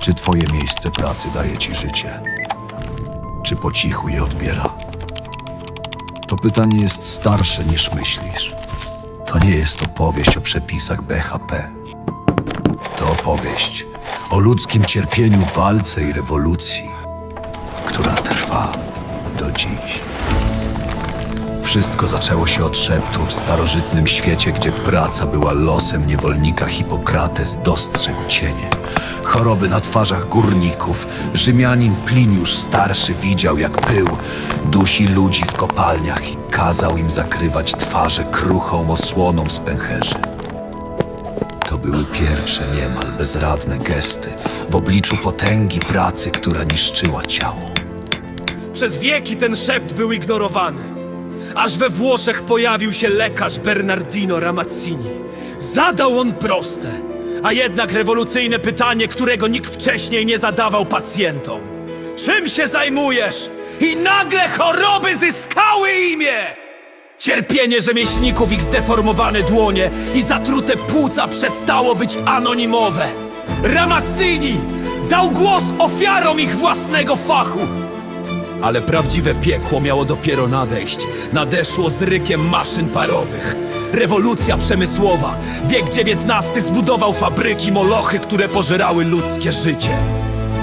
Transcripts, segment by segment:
Czy twoje miejsce pracy daje ci życie? Czy po cichu je odbiera? To pytanie jest starsze niż myślisz. To nie jest opowieść o przepisach BHP. To opowieść o ludzkim cierpieniu, walce i rewolucji, która trwa do dziś. Wszystko zaczęło się od szeptu w starożytnym świecie, gdzie praca była losem niewolnika Hipokrates dostrzegł cienie. Choroby na twarzach górników. Rzymianin Pliniusz starszy widział, jak pył dusi ludzi w kopalniach i kazał im zakrywać twarze kruchą osłoną z pęcherzy. To były pierwsze niemal bezradne gesty w obliczu potęgi pracy, która niszczyła ciało. Przez wieki ten szept był ignorowany. Aż we Włoszech pojawił się lekarz Bernardino Ramazzini. Zadał on proste, a jednak rewolucyjne pytanie, którego nikt wcześniej nie zadawał pacjentom. Czym się zajmujesz? I nagle choroby zyskały imię! Cierpienie rzemieślników, ich zdeformowane dłonie i zatrute płuca przestało być anonimowe. Ramazzini dał głos ofiarom ich własnego fachu. Ale prawdziwe piekło miało dopiero nadejść. Nadeszło z rykiem maszyn parowych. Rewolucja przemysłowa. Wiek XIX zbudował fabryki molochy, które pożerały ludzkie życie.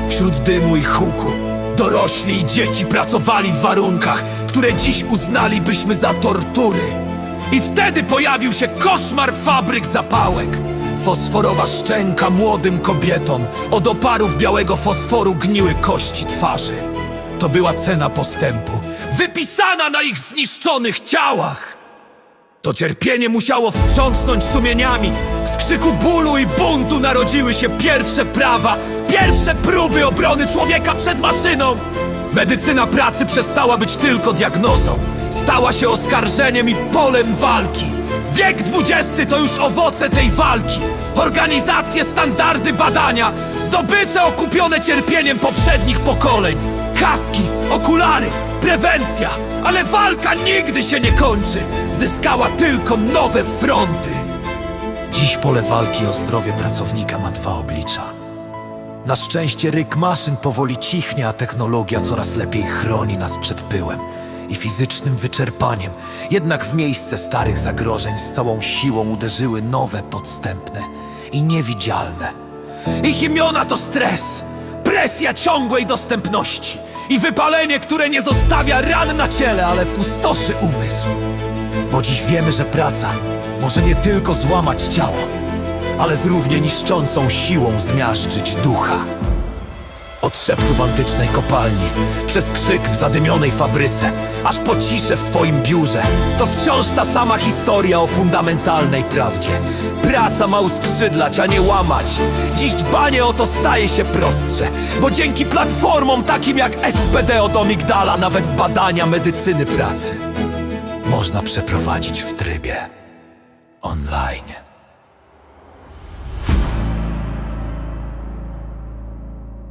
Wśród dymu i huku dorośli i dzieci pracowali w warunkach, które dziś uznalibyśmy za tortury. I wtedy pojawił się koszmar fabryk zapałek. Fosforowa szczęka młodym kobietom. Od oparów białego fosforu gniły kości twarzy. To była cena postępu, wypisana na ich zniszczonych ciałach. To cierpienie musiało wstrząsnąć sumieniami. Z krzyku bólu i buntu narodziły się pierwsze prawa, pierwsze próby obrony człowieka przed maszyną. Medycyna pracy przestała być tylko diagnozą. Stała się oskarżeniem i polem walki. Wiek XX to już owoce tej walki. Organizacje, standardy badania, zdobycze okupione cierpieniem poprzednich pokoleń. Kaski, okulary, prewencja, ale walka nigdy się nie kończy. Zyskała tylko nowe fronty. Dziś pole walki o zdrowie pracownika ma dwa oblicza. Na szczęście ryk maszyn powoli cichnie, a technologia coraz lepiej chroni nas przed pyłem i fizycznym wyczerpaniem. Jednak w miejsce starych zagrożeń z całą siłą uderzyły nowe, podstępne i niewidzialne. Ich imiona to stres, presja ciągłej dostępności i wypalenie, które nie zostawia ran na ciele, ale pustoszy umysł. Bo dziś wiemy, że praca może nie tylko złamać ciało, ale z równie niszczącą siłą zmiażdżyć ducha. Od szeptów antycznej kopalni, przez krzyk w zadymionej fabryce, aż po ciszę w twoim biurze, to wciąż ta sama historia o fundamentalnej prawdzie. Praca ma uskrzydlać, a nie łamać. Dziś dbanie o to staje się prostsze, bo dzięki platformom takim jak SPD od Omigdala nawet badania medycyny pracy można przeprowadzić w trybie online.